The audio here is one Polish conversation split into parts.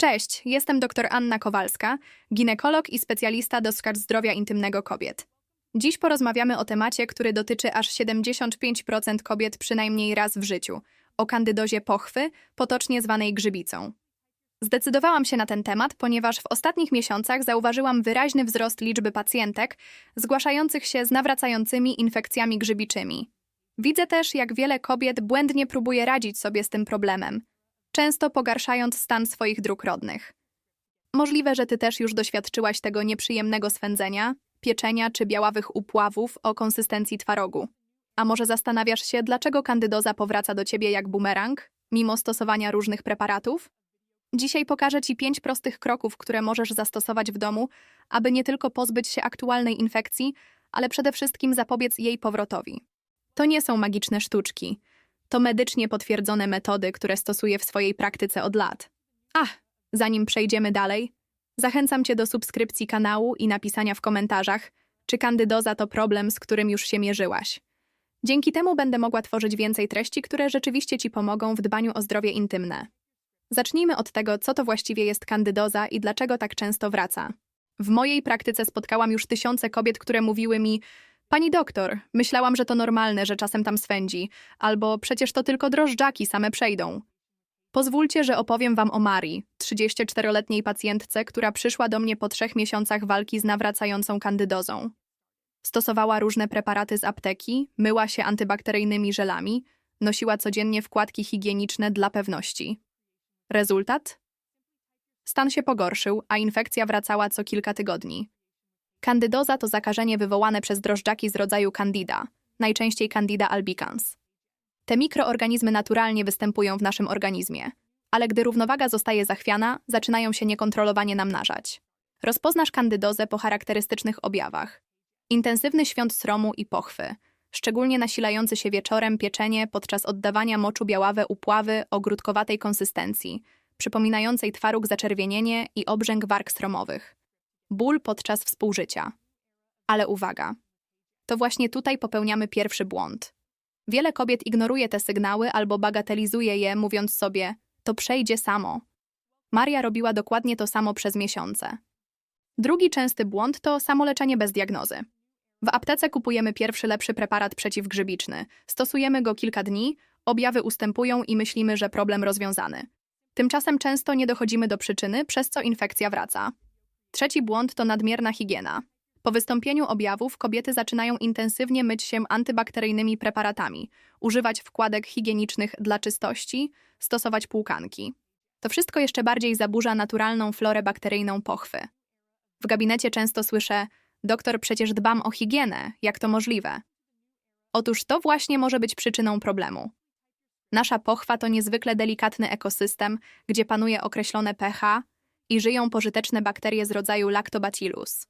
Cześć, jestem dr Anna Kowalska, ginekolog i specjalista do skarg zdrowia intymnego kobiet. Dziś porozmawiamy o temacie, który dotyczy aż 75% kobiet przynajmniej raz w życiu o kandydozie pochwy, potocznie zwanej grzybicą. Zdecydowałam się na ten temat, ponieważ w ostatnich miesiącach zauważyłam wyraźny wzrost liczby pacjentek zgłaszających się z nawracającymi infekcjami grzybiczymi. Widzę też, jak wiele kobiet błędnie próbuje radzić sobie z tym problemem, często pogarszając stan swoich dróg rodnych. Możliwe, że ty też już doświadczyłaś tego nieprzyjemnego swędzenia, pieczenia czy białawych upławów o konsystencji twarogu. A może zastanawiasz się, dlaczego kandydoza powraca do ciebie jak bumerang, mimo stosowania różnych preparatów? Dzisiaj pokażę Ci pięć prostych kroków, które możesz zastosować w domu, aby nie tylko pozbyć się aktualnej infekcji, ale przede wszystkim zapobiec jej powrotowi. To nie są magiczne sztuczki. To medycznie potwierdzone metody, które stosuję w swojej praktyce od lat. Ach, zanim przejdziemy dalej, zachęcam Cię do subskrypcji kanału i napisania w komentarzach, czy kandydoza to problem, z którym już się mierzyłaś. Dzięki temu będę mogła tworzyć więcej treści, które rzeczywiście Ci pomogą w dbaniu o zdrowie intymne. Zacznijmy od tego, co to właściwie jest kandydoza i dlaczego tak często wraca. W mojej praktyce spotkałam już tysiące kobiet, które mówiły mi: Pani doktor, myślałam, że to normalne, że czasem tam swędzi, albo przecież to tylko drożdżaki same przejdą. Pozwólcie, że opowiem Wam o Marii, 34-letniej pacjentce, która przyszła do mnie po trzech miesiącach walki z nawracającą kandydozą. Stosowała różne preparaty z apteki, myła się antybakteryjnymi żelami, nosiła codziennie wkładki higieniczne dla pewności. Rezultat? Stan się pogorszył, a infekcja wracała co kilka tygodni. Kandydoza to zakażenie wywołane przez drożdżaki z rodzaju Candida, najczęściej Candida albicans. Te mikroorganizmy naturalnie występują w naszym organizmie, ale gdy równowaga zostaje zachwiana, zaczynają się niekontrolowanie namnażać. Rozpoznasz kandydozę po charakterystycznych objawach. Intensywny świąt sromu i pochwy, szczególnie nasilający się wieczorem pieczenie podczas oddawania moczu białawe upławy o grudkowatej konsystencji, przypominającej twaróg zaczerwienienie i obrzęk warg sromowych. Ból podczas współżycia. Ale uwaga. To właśnie tutaj popełniamy pierwszy błąd. Wiele kobiet ignoruje te sygnały albo bagatelizuje je, mówiąc sobie: To przejdzie samo. Maria robiła dokładnie to samo przez miesiące. Drugi częsty błąd to samoleczenie bez diagnozy. W aptece kupujemy pierwszy lepszy preparat przeciwgrzybiczny. Stosujemy go kilka dni, objawy ustępują i myślimy, że problem rozwiązany. Tymczasem często nie dochodzimy do przyczyny, przez co infekcja wraca. Trzeci błąd to nadmierna higiena. Po wystąpieniu objawów kobiety zaczynają intensywnie myć się antybakteryjnymi preparatami, używać wkładek higienicznych dla czystości, stosować płukanki. To wszystko jeszcze bardziej zaburza naturalną florę bakteryjną pochwy. W gabinecie często słyszę: Doktor, przecież dbam o higienę, jak to możliwe? Otóż to właśnie może być przyczyną problemu. Nasza pochwa to niezwykle delikatny ekosystem, gdzie panuje określone pH i żyją pożyteczne bakterie z rodzaju Lactobacillus.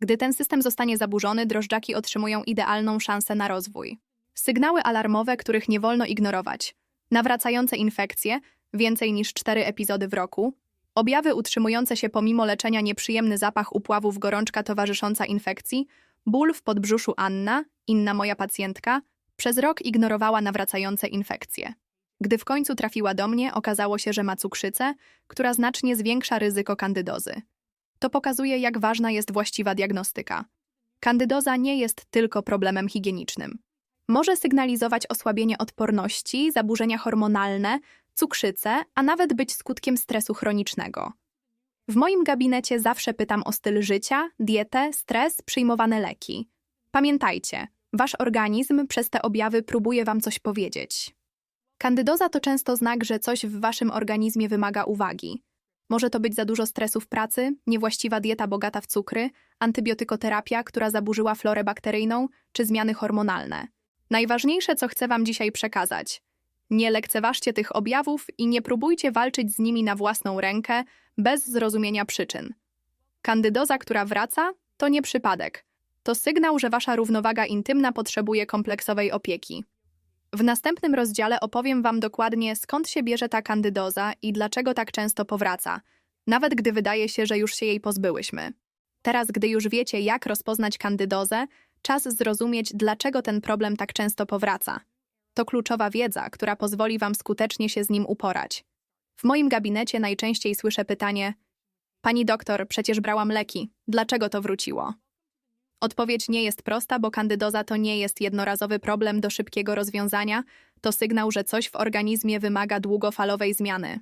Gdy ten system zostanie zaburzony, drożdżaki otrzymują idealną szansę na rozwój. Sygnały alarmowe, których nie wolno ignorować. Nawracające infekcje, więcej niż 4 epizody w roku, Objawy utrzymujące się pomimo leczenia nieprzyjemny zapach upławów gorączka towarzysząca infekcji, ból w podbrzuszu Anna, inna moja pacjentka, przez rok ignorowała nawracające infekcje. Gdy w końcu trafiła do mnie, okazało się, że ma cukrzycę, która znacznie zwiększa ryzyko kandydozy. To pokazuje, jak ważna jest właściwa diagnostyka. Kandydoza nie jest tylko problemem higienicznym. Może sygnalizować osłabienie odporności, zaburzenia hormonalne, cukrzycę, a nawet być skutkiem stresu chronicznego. W moim gabinecie zawsze pytam o styl życia, dietę, stres, przyjmowane leki. Pamiętajcie, wasz organizm przez te objawy próbuje wam coś powiedzieć. Kandydoza to często znak, że coś w waszym organizmie wymaga uwagi. Może to być za dużo stresu w pracy, niewłaściwa dieta bogata w cukry, antybiotykoterapia, która zaburzyła florę bakteryjną, czy zmiany hormonalne. Najważniejsze, co chcę Wam dzisiaj przekazać. Nie lekceważcie tych objawów i nie próbujcie walczyć z nimi na własną rękę, bez zrozumienia przyczyn. Kandydoza, która wraca, to nie przypadek. To sygnał, że wasza równowaga intymna potrzebuje kompleksowej opieki. W następnym rozdziale opowiem wam dokładnie, skąd się bierze ta kandydoza i dlaczego tak często powraca, nawet gdy wydaje się, że już się jej pozbyłyśmy. Teraz, gdy już wiecie, jak rozpoznać kandydozę, czas zrozumieć, dlaczego ten problem tak często powraca. To kluczowa wiedza, która pozwoli Wam skutecznie się z nim uporać. W moim gabinecie najczęściej słyszę pytanie: Pani doktor, przecież brałam leki, dlaczego to wróciło? Odpowiedź nie jest prosta, bo kandydoza to nie jest jednorazowy problem do szybkiego rozwiązania, to sygnał, że coś w organizmie wymaga długofalowej zmiany.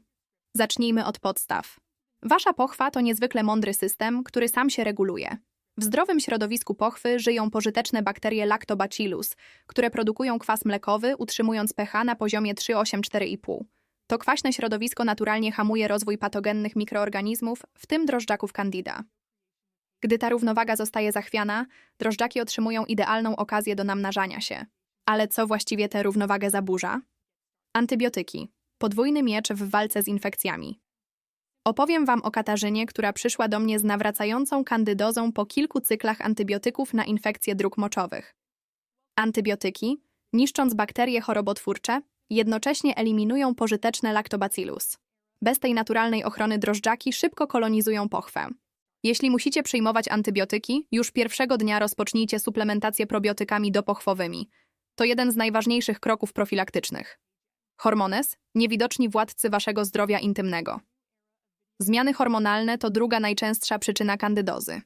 Zacznijmy od podstaw. Wasza pochwa to niezwykle mądry system, który sam się reguluje. W zdrowym środowisku pochwy żyją pożyteczne bakterie Lactobacillus, które produkują kwas mlekowy, utrzymując pH na poziomie 3,8-4,5. To kwaśne środowisko naturalnie hamuje rozwój patogennych mikroorganizmów, w tym drożdżaków candida. Gdy ta równowaga zostaje zachwiana, drożdżaki otrzymują idealną okazję do namnażania się. Ale co właściwie tę równowagę zaburza? Antybiotyki. Podwójny miecz w walce z infekcjami. Opowiem Wam o Katarzynie, która przyszła do mnie z nawracającą kandydozą po kilku cyklach antybiotyków na infekcje dróg moczowych. Antybiotyki, niszcząc bakterie chorobotwórcze, jednocześnie eliminują pożyteczne lactobacillus. Bez tej naturalnej ochrony drożdżaki szybko kolonizują pochwę. Jeśli musicie przyjmować antybiotyki, już pierwszego dnia rozpocznijcie suplementację probiotykami dopochwowymi. To jeden z najważniejszych kroków profilaktycznych. Hormones niewidoczni władcy waszego zdrowia intymnego. Zmiany hormonalne to druga najczęstsza przyczyna kandydozy.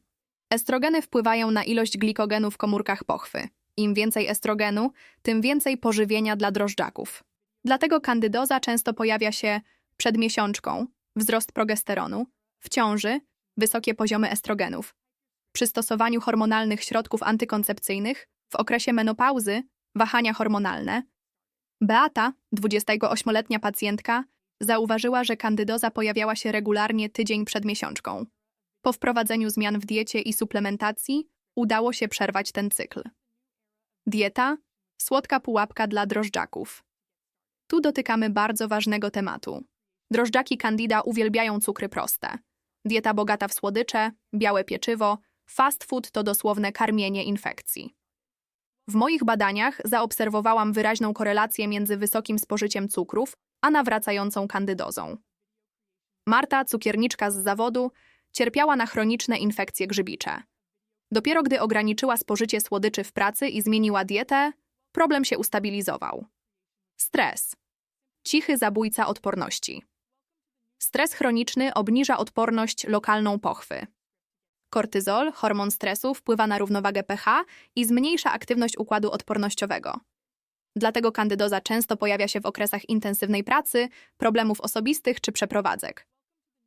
Estrogeny wpływają na ilość glikogenu w komórkach pochwy. Im więcej estrogenu, tym więcej pożywienia dla drożdżaków. Dlatego kandydoza często pojawia się przed miesiączką, wzrost progesteronu, w ciąży, wysokie poziomy estrogenów, przy stosowaniu hormonalnych środków antykoncepcyjnych, w okresie menopauzy, wahania hormonalne. Beata, 28-letnia pacjentka, zauważyła, że kandydoza pojawiała się regularnie tydzień przed miesiączką. Po wprowadzeniu zmian w diecie i suplementacji udało się przerwać ten cykl. Dieta słodka pułapka dla drożdżaków. Tu dotykamy bardzo ważnego tematu. Drożdżaki Candida uwielbiają cukry proste. Dieta bogata w słodycze, białe pieczywo, fast food to dosłowne karmienie infekcji. W moich badaniach zaobserwowałam wyraźną korelację między wysokim spożyciem cukrów a nawracającą kandydozą. Marta, cukierniczka z zawodu, cierpiała na chroniczne infekcje grzybicze. Dopiero gdy ograniczyła spożycie słodyczy w pracy i zmieniła dietę, problem się ustabilizował. Stres. Cichy zabójca odporności. Stres chroniczny obniża odporność lokalną pochwy. Kortyzol, hormon stresu, wpływa na równowagę pH i zmniejsza aktywność układu odpornościowego. Dlatego kandydoza często pojawia się w okresach intensywnej pracy, problemów osobistych czy przeprowadzek.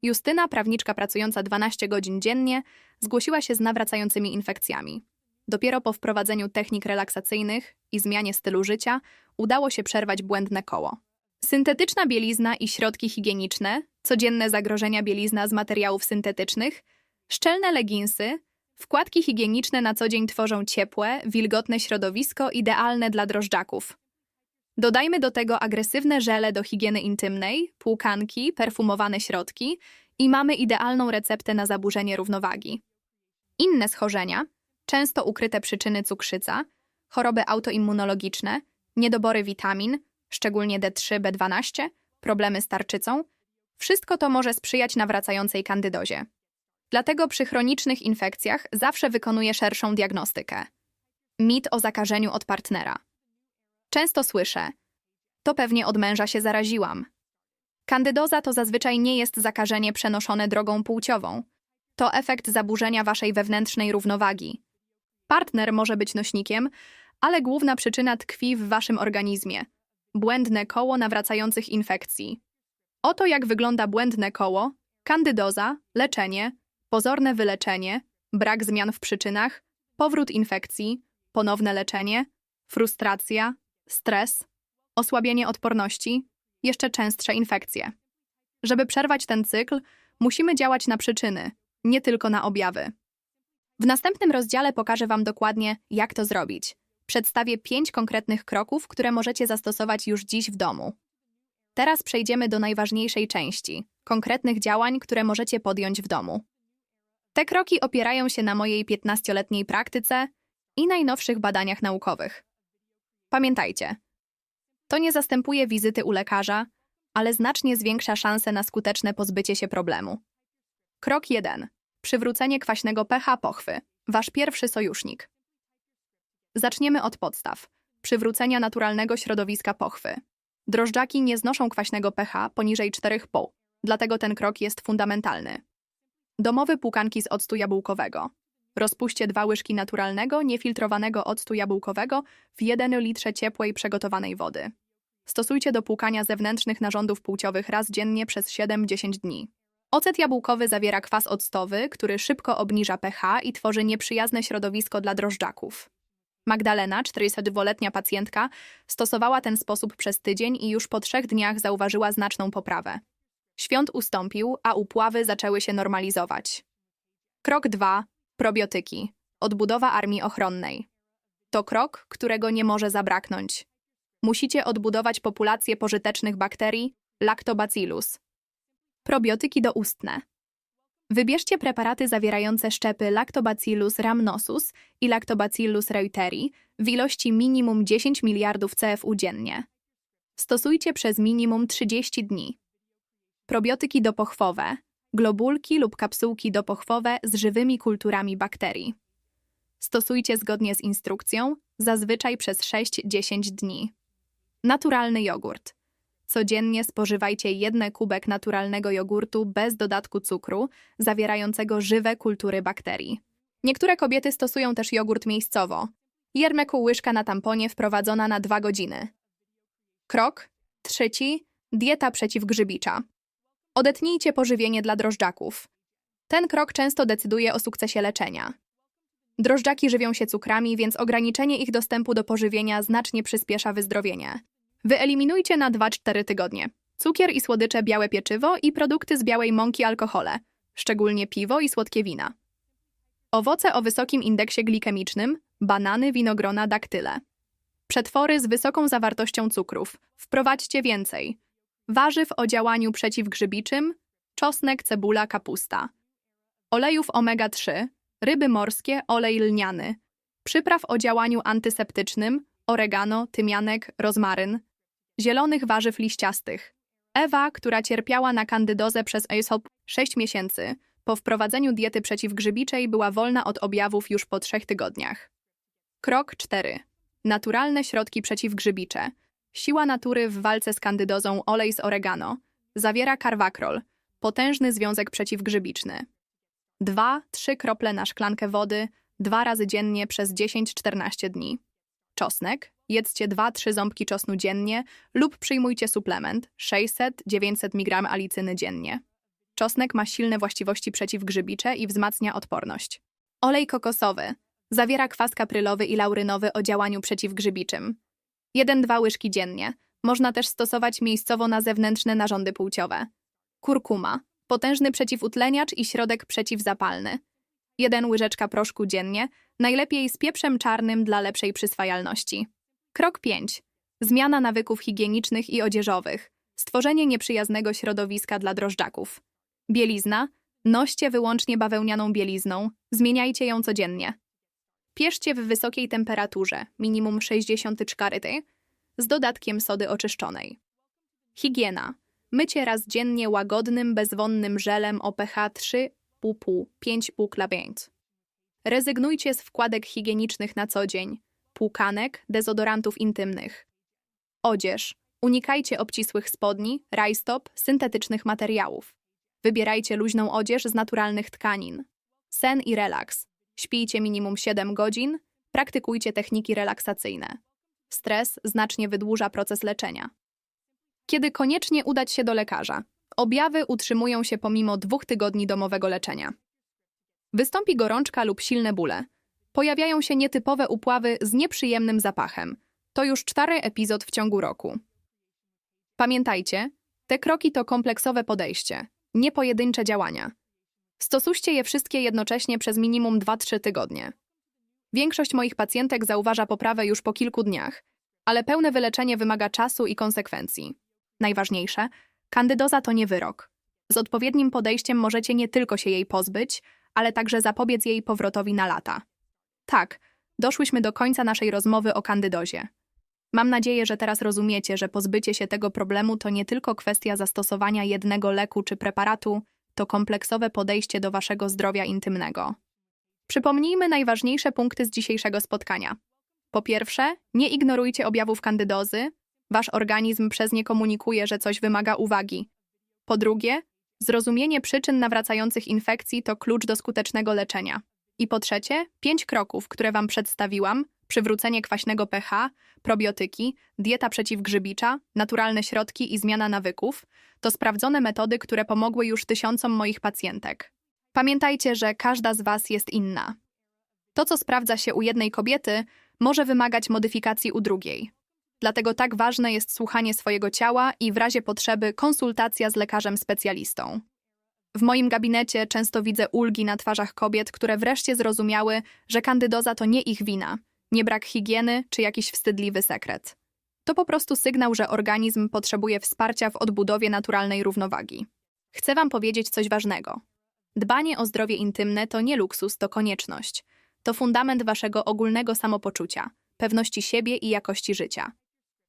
Justyna, prawniczka pracująca 12 godzin dziennie, zgłosiła się z nawracającymi infekcjami. Dopiero po wprowadzeniu technik relaksacyjnych i zmianie stylu życia udało się przerwać błędne koło. Syntetyczna bielizna i środki higieniczne, codzienne zagrożenia bielizna z materiałów syntetycznych, szczelne leginsy, wkładki higieniczne na co dzień tworzą ciepłe, wilgotne środowisko idealne dla drożdżaków. Dodajmy do tego agresywne żele do higieny intymnej, płukanki, perfumowane środki i mamy idealną receptę na zaburzenie równowagi. Inne schorzenia, często ukryte przyczyny cukrzyca, choroby autoimmunologiczne, niedobory witamin, szczególnie D3, B12, problemy z tarczycą, wszystko to może sprzyjać nawracającej kandydozie. Dlatego przy chronicznych infekcjach zawsze wykonuję szerszą diagnostykę. Mit o zakażeniu od partnera. Często słyszę: To pewnie od męża się zaraziłam. Kandydoza to zazwyczaj nie jest zakażenie przenoszone drogą płciową. To efekt zaburzenia waszej wewnętrznej równowagi. Partner może być nośnikiem, ale główna przyczyna tkwi w waszym organizmie błędne koło nawracających infekcji. Oto jak wygląda błędne koło, kandydoza, leczenie, pozorne wyleczenie, brak zmian w przyczynach, powrót infekcji, ponowne leczenie, frustracja, stres, osłabienie odporności, jeszcze częstsze infekcje. Żeby przerwać ten cykl, musimy działać na przyczyny, nie tylko na objawy. W następnym rozdziale pokażę Wam dokładnie, jak to zrobić. Przedstawię pięć konkretnych kroków, które możecie zastosować już dziś w domu. Teraz przejdziemy do najważniejszej części konkretnych działań, które możecie podjąć w domu. Te kroki opierają się na mojej 15-letniej praktyce i najnowszych badaniach naukowych. Pamiętajcie, to nie zastępuje wizyty u lekarza, ale znacznie zwiększa szanse na skuteczne pozbycie się problemu. Krok 1. Przywrócenie kwaśnego pH pochwy. Wasz pierwszy sojusznik. Zaczniemy od podstaw. Przywrócenia naturalnego środowiska pochwy. Drożdżaki nie znoszą kwaśnego pH poniżej 4,5, dlatego ten krok jest fundamentalny. Domowy płukanki z octu jabłkowego. Rozpuśćcie dwa łyżki naturalnego, niefiltrowanego octu jabłkowego w 1 litrze ciepłej, przygotowanej wody. Stosujcie do płukania zewnętrznych narządów płciowych raz dziennie przez 7-10 dni. Ocet jabłkowy zawiera kwas octowy, który szybko obniża pH i tworzy nieprzyjazne środowisko dla drożdżaków. Magdalena, 42-letnia pacjentka, stosowała ten sposób przez tydzień i już po trzech dniach zauważyła znaczną poprawę. Świąt ustąpił, a upławy zaczęły się normalizować. Krok 2. Probiotyki. Odbudowa armii ochronnej. To krok, którego nie może zabraknąć. Musicie odbudować populację pożytecznych bakterii Lactobacillus. Probiotyki doustne. Wybierzcie preparaty zawierające szczepy Lactobacillus rhamnosus i Lactobacillus reuteri w ilości minimum 10 miliardów CFU dziennie. Stosujcie przez minimum 30 dni. Probiotyki dopochwowe, globulki lub kapsułki dopochwowe z żywymi kulturami bakterii. Stosujcie zgodnie z instrukcją, zazwyczaj przez 6-10 dni. Naturalny jogurt. Codziennie spożywajcie jeden kubek naturalnego jogurtu bez dodatku cukru, zawierającego żywe kultury bakterii. Niektóre kobiety stosują też jogurt miejscowo. Jermeku łyżka na tamponie wprowadzona na 2 godziny. Krok trzeci. Dieta przeciwgrzybicza. Odetnijcie pożywienie dla drożdżaków. Ten krok często decyduje o sukcesie leczenia. Drożdżaki żywią się cukrami, więc ograniczenie ich dostępu do pożywienia znacznie przyspiesza wyzdrowienie. Wyeliminujcie na 2-4 tygodnie cukier i słodycze, białe pieczywo i produkty z białej mąki alkohole, szczególnie piwo i słodkie wina. Owoce o wysokim indeksie glikemicznym, banany, winogrona, daktyle. Przetwory z wysoką zawartością cukrów. Wprowadźcie więcej. Warzyw o działaniu przeciwgrzybiczym, czosnek, cebula, kapusta. Olejów omega-3, ryby morskie, olej lniany. Przypraw o działaniu antyseptycznym, oregano, tymianek, rozmaryn. Zielonych warzyw liściastych. Ewa, która cierpiała na kandydozę przez ASOP 6 miesięcy, po wprowadzeniu diety przeciwgrzybiczej była wolna od objawów już po trzech tygodniach. Krok 4. Naturalne środki przeciwgrzybicze. Siła natury w walce z kandydozą olej z oregano. Zawiera karwakrol, potężny związek przeciwgrzybiczny. 2-3 krople na szklankę wody, dwa razy dziennie przez 10-14 dni. Czosnek. Jedzcie 2-3 ząbki czosnu dziennie lub przyjmujcie suplement 600-900 mg alicyny dziennie. Czosnek ma silne właściwości przeciwgrzybicze i wzmacnia odporność. Olej kokosowy. Zawiera kwas kaprylowy i laurynowy o działaniu przeciwgrzybiczym. 1-2 łyżki dziennie. Można też stosować miejscowo na zewnętrzne narządy płciowe. Kurkuma. Potężny przeciwutleniacz i środek przeciwzapalny. 1 łyżeczka proszku dziennie, najlepiej z pieprzem czarnym dla lepszej przyswajalności. Krok 5. Zmiana nawyków higienicznych i odzieżowych. Stworzenie nieprzyjaznego środowiska dla drożdżaków. Bielizna. Noście wyłącznie bawełnianą bielizną. Zmieniajcie ją codziennie. Pieszcie w wysokiej temperaturze, minimum 64 z dodatkiem sody oczyszczonej. Higiena. Mycie raz dziennie łagodnym, bezwonnym żelem o pH 3,5, 5,5 klabięć. Rezygnujcie z wkładek higienicznych na co dzień, płukanek, dezodorantów intymnych. Odzież. Unikajcie obcisłych spodni, rajstop, syntetycznych materiałów. Wybierajcie luźną odzież z naturalnych tkanin. Sen i relaks. Śpijcie minimum 7 godzin, praktykujcie techniki relaksacyjne. Stres znacznie wydłuża proces leczenia. Kiedy koniecznie udać się do lekarza? Objawy utrzymują się pomimo dwóch tygodni domowego leczenia. Wystąpi gorączka lub silne bóle. Pojawiają się nietypowe upławy z nieprzyjemnym zapachem. To już czwarty epizod w ciągu roku. Pamiętajcie, te kroki to kompleksowe podejście, nie pojedyncze działania. Stosujcie je wszystkie jednocześnie przez minimum 2-3 tygodnie. Większość moich pacjentek zauważa poprawę już po kilku dniach, ale pełne wyleczenie wymaga czasu i konsekwencji. Najważniejsze, kandydoza to nie wyrok. Z odpowiednim podejściem możecie nie tylko się jej pozbyć, ale także zapobiec jej powrotowi na lata. Tak, doszłyśmy do końca naszej rozmowy o kandydozie. Mam nadzieję, że teraz rozumiecie, że pozbycie się tego problemu to nie tylko kwestia zastosowania jednego leku czy preparatu, to kompleksowe podejście do waszego zdrowia intymnego. Przypomnijmy najważniejsze punkty z dzisiejszego spotkania. Po pierwsze, nie ignorujcie objawów kandydozy, Wasz organizm przez nie komunikuje, że coś wymaga uwagi. Po drugie, zrozumienie przyczyn nawracających infekcji to klucz do skutecznego leczenia. I po trzecie, pięć kroków, które Wam przedstawiłam: przywrócenie kwaśnego pH, probiotyki, dieta przeciwgrzybicza, naturalne środki i zmiana nawyków to sprawdzone metody, które pomogły już tysiącom moich pacjentek. Pamiętajcie, że każda z Was jest inna. To, co sprawdza się u jednej kobiety, może wymagać modyfikacji u drugiej. Dlatego tak ważne jest słuchanie swojego ciała i w razie potrzeby konsultacja z lekarzem specjalistą. W moim gabinecie często widzę ulgi na twarzach kobiet, które wreszcie zrozumiały, że kandydoza to nie ich wina, nie brak higieny czy jakiś wstydliwy sekret. To po prostu sygnał, że organizm potrzebuje wsparcia w odbudowie naturalnej równowagi. Chcę Wam powiedzieć coś ważnego. Dbanie o zdrowie intymne to nie luksus, to konieczność. To fundament Waszego ogólnego samopoczucia, pewności siebie i jakości życia.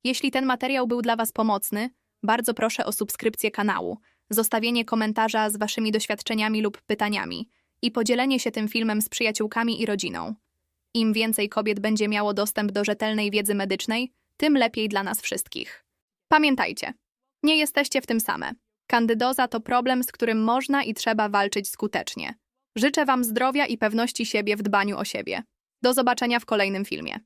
Jeśli ten materiał był dla Was pomocny, bardzo proszę o subskrypcję kanału, zostawienie komentarza z Waszymi doświadczeniami lub pytaniami i podzielenie się tym filmem z przyjaciółkami i rodziną. Im więcej kobiet będzie miało dostęp do rzetelnej wiedzy medycznej, tym lepiej dla nas wszystkich. Pamiętajcie, nie jesteście w tym same. Kandydoza to problem, z którym można i trzeba walczyć skutecznie. Życzę Wam zdrowia i pewności siebie w dbaniu o siebie. Do zobaczenia w kolejnym filmie.